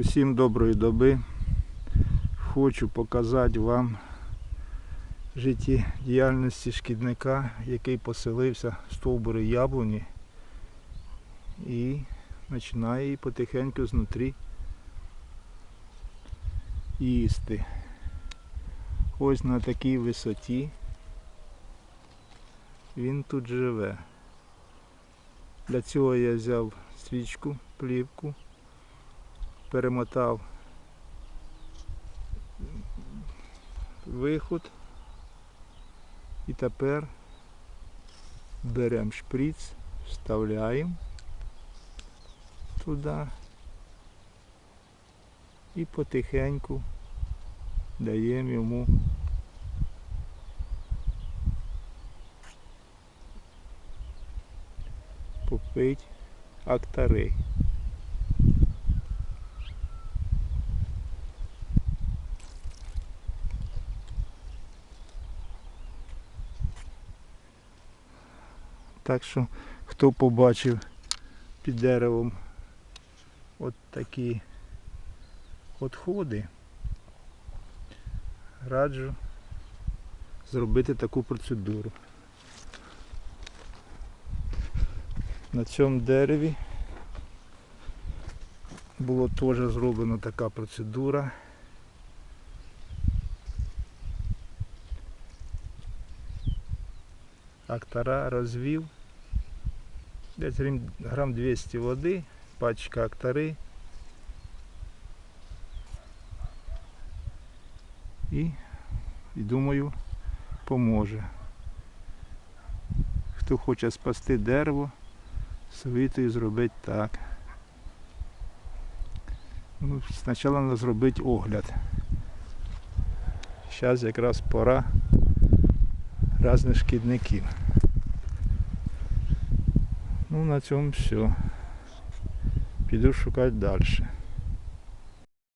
Усім доброї доби. Хочу показати вам життєдіяльності шкідника, який поселився в стовбури яблуні і починає її потихеньку знутрі їсти. Ось на такій висоті він тут живе. Для цього я взяв свічку, плівку, перемотав виход і тепер беремо шприц, вставляємо туди і потихеньку даємо йому попить актарей. Так що, хто побачив під деревом от такі відходи, раджу зробити таку процедуру. На цьому дереві було теж зроблена така процедура. Актара розвів. Десь грам- грам 200 води, пачка актари. І, і думаю, поможе. Хто хоче спасти дерево, совітую зробити так. Ну, спочатку треба зробити огляд. Зараз якраз пора різних шкідників. Ну на цьому все. Піду шукати далі.